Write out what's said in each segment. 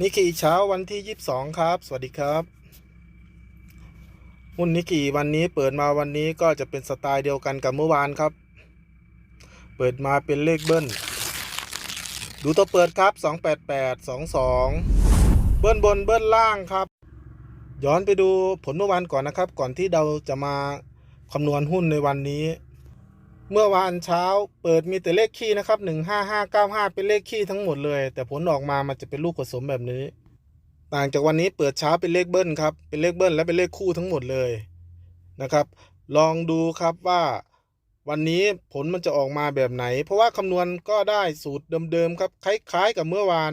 นิกกี้เช้าวันที่ 22 ครับ สวัสดีครับ หุ้นนิกกี้วันนี้เปิดมาวันนี้ก็จะเป็นสไตล์เดียวกันกับเมื่อวานครับ เปิดมาเป็นเลขเบิ้ล ดูตัวเปิดครับ 288 22 เบิ้ลบนเบิ้ลล่างครับ ย้อนไปดูผลเมื่อวานก่อนนะครับ ก่อนที่เราจะมาคำนวณหุ้นในวันนี้ เมื่อวานเช้าเปิดมีแต่เลขคี่นะครับหนึ่งห้าห้าเก้าห้าเป็นเลขคี่ทั้งหมดเลย แต่ผลออกมามันจะเป็นลูกผสมแบบนี้ ต่างจากวันนี้เปิดเช้าเป็นเลขเบิ้ลครับ เป็นเลขเบิ้ลและเป็นเลขคู่ทั้งหมดเลยนะครับ ลองดูครับว่าวันนี้ผลมันจะออกมาแบบไหน เพราะว่าคำนวณก็ได้สูตรเดิมๆครับ คล้าย ๆ กับเมื่อวาน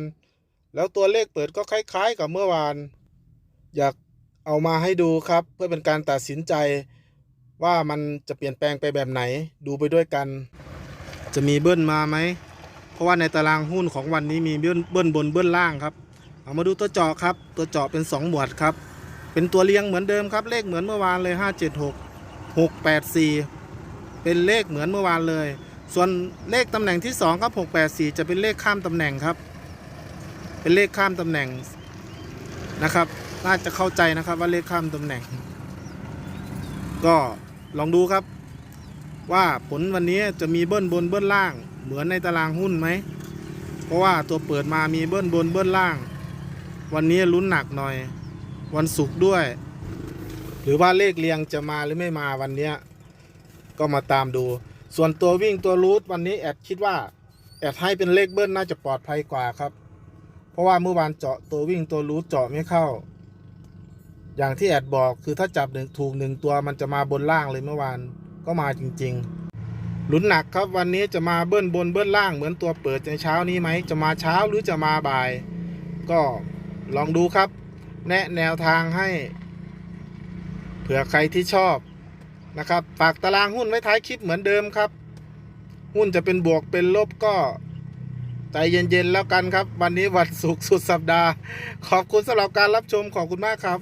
แล้วตัวเลขเปิดก็คล้าย ๆ กับเมื่อวาน อยากเอามาให้ดูครับ เพื่อเป็นการตัดสินใจ ว่ามันจะเปลี่ยนแปลงไปแบบไหน ดูไปด้วยกัน จะมีเบิ้ลมาไหม เพราะว่าในตารางหุ้นของวันนี้มีเบิ้ลเบิ้ลบนเบิ้ลล่างครับ เอามาดูตัวเจาะครับ ตัวเจาะเป็น 2 หมวดครับ เป็นตัวเรียงเหมือนเดิมครับ เลขเหมือนเมื่อวานเลย 576 684 เป็นเลขเหมือนเมื่อวานเลย ส่วนเลขตำแหน่งที่2ครับ684 จะเป็นเลขข้ามตำแหน่งครับ เป็นเลขข้ามตำแหน่งนะครับ น่าจะเข้าใจนะครับว่าเลขข้ามตำแหน่ง ก็ ลองดูครับ ว่าผลวันนี้จะมีเบิ้ลบนเบิ้ลล่าง เหมือนในตารางหุ้นไหม เพราะว่าตัวเปิดมามีเบิ้ลบนเบิ้ลล่าง วันนี้ลุ้นหนักหน่อย วันศุกร์ด้วย หรือว่าเลขเรียงจะมาหรือไม่มาวันนี้ก็มาตามดู ส่วนตัววิ่งตัวรูทวันนี้แอดคิดว่าแอดให้เป็นเลขเบิ้ลน่าจะปลอดภัยกว่าครับ เพราะว่าเมื่อวานเจาะตัววิ่งตัวรูทเจาะไม่เข้า อย่างที่แอดบอกคือถ้าจับหนึ่งถูกหนึ่งตัวมันจะมาบนล่างเลยเมื่อวานก็มาจริง ๆ ลุ้นหนักครับวันนี้จะมาเบิ้ลบนเบิ้ลล่างเหมือนตัวเปิดในเช้านี้ไหมจะมาเช้าหรือจะมาบ่าย ก็ลองดูครับ แนะแนวทางให้ เผื่อใครที่ชอบนะครับฝากตารางหุ้นไว้ท้ายคลิปเหมือนเดิมครับ หุ้นจะเป็นบวกเป็นลบก็ใจเย็นๆแล้วกันครับ วันนี้วันศุกร์สุดสัปดาห์ ขอบคุณสำหรับการรับชมขอบคุณมากครับ